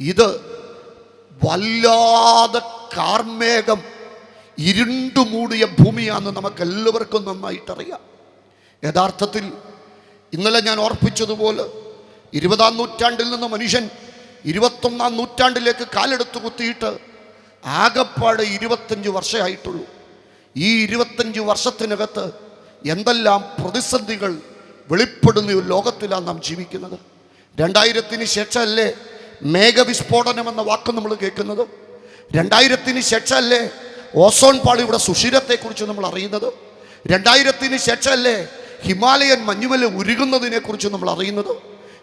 ഇത് വല്ലാതെ കാർമേഘം ഇരുണ്ടു മൂടിയ ഭൂമിയാണെന്ന് നമുക്ക് എല്ലാവർക്കും നന്നായിട്ടറിയാം. യഥാർത്ഥത്തിൽ ഇന്നലെ ഞാൻ ഓർപ്പിച്ചതുപോലെ ഇരുപതാം നൂറ്റാണ്ടിൽ നിന്ന് മനുഷ്യൻ ഇരുപത്തൊന്നാം നൂറ്റാണ്ടിലേക്ക് കാലെടുത്ത് കുത്തിയിട്ട് ആകപ്പാടെ ഇരുപത്തഞ്ച് വർഷമായിട്ടുള്ളൂ. ഈ ഇരുപത്തഞ്ച് വർഷത്തിനകത്ത് എന്തെല്ലാം പ്രതിസന്ധികൾ വെളിപ്പെടുന്ന ഒരു ലോകത്തിലാണ് നാം ജീവിക്കുന്നത്. രണ്ടായിരത്തിന് ശേഷമല്ലേ മേഘവിസ്ഫോടനം എന്ന വാക്ക് നമ്മൾ കേൾക്കുന്നത്. രണ്ടായിരത്തിന് ശേഷമല്ലേ ഓസോൺ പാളിയുടെ സുഷിരത്തെക്കുറിച്ച് നമ്മൾ അറിയുന്നത്. രണ്ടായിരത്തിന് ശേഷമല്ലേ ഹിമാലയൻ മഞ്ഞുമല ഉരുകുന്നതിനെക്കുറിച്ച് നമ്മൾ അറിയുന്നത്.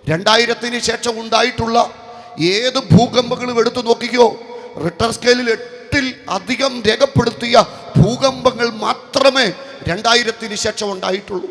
രണ്ടായിരത്തിന് ശേഷം ഉണ്ടായിട്ടുള്ള ഏത് ഭൂകമ്പങ്ങളും എടുത്തു നോക്കിക്കോ റിട്ടർ സ്കെയിലിൽ എട്ടിൽ അധികം രേഖപ്പെടുത്തിയ ഭൂകമ്പങ്ങൾ മാത്രമേ രണ്ടായിരത്തിന് ശേഷം ഉണ്ടായിട്ടുള്ളൂ.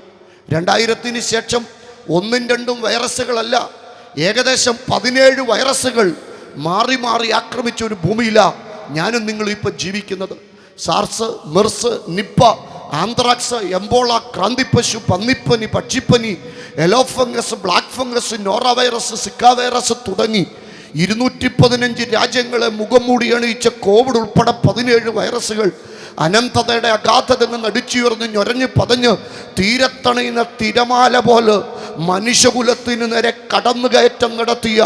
രണ്ടായിരത്തിന് ശേഷം ഒന്നും രണ്ടും വൈറസുകളല്ല ഏകദേശം പതിനേഴ് വൈറസുകൾ മാറി മാറി ആക്രമിച്ച ഒരു ഭൂമിയിലാണ് ഞാനും നിങ്ങളും ഇപ്പം ജീവിക്കുന്നത്. SARS MERS Nipah anthrax Ebola ക്രാന്തിപ്പശു പന്നിപ്പനി പക്ഷിപ്പനി yellow fungus black fungus norovirus Zika virus തുടങ്ങി ഇരുന്നൂറ്റി പതിനഞ്ച് രാജ്യങ്ങളെ മുഖം മൂടി അണിയിച്ച കോവിഡ് ഉൾപ്പെടെ പതിനേഴ് വൈറസുകൾ അനന്തതയുടെ അഗാധത നിന്ന് അടിച്ചുയർന്ന് ഞൊരഞ്ഞ് പതഞ്ഞ് തീരത്തണയുന്ന തിരമാല പോലെ മനുഷ്യകുലത്തിന് നേരെ കടന്നു കയറ്റം നടത്തിയ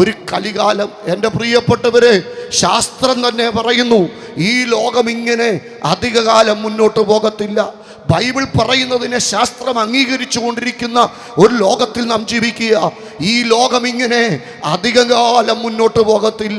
ഒരു കലികാലം. എന്റെ പ്രിയപ്പെട്ടവരെ ശാസ്ത്രം തന്നെ പറയുന്നു ഈ ലോകം ഇങ്ങനെ അധികകാലം മുന്നോട്ട് പോകത്തില്ല. ബൈബിൾ പറയുന്നതിനെ ശാസ്ത്രം അംഗീകരിച്ചു കൊണ്ടിരിക്കുന്ന ഒരു ലോകത്തിൽ നാം ജീവിക്കുക. ഈ ലോകം ഇങ്ങനെ അധികകാലം മുന്നോട്ട് പോകത്തില്ല.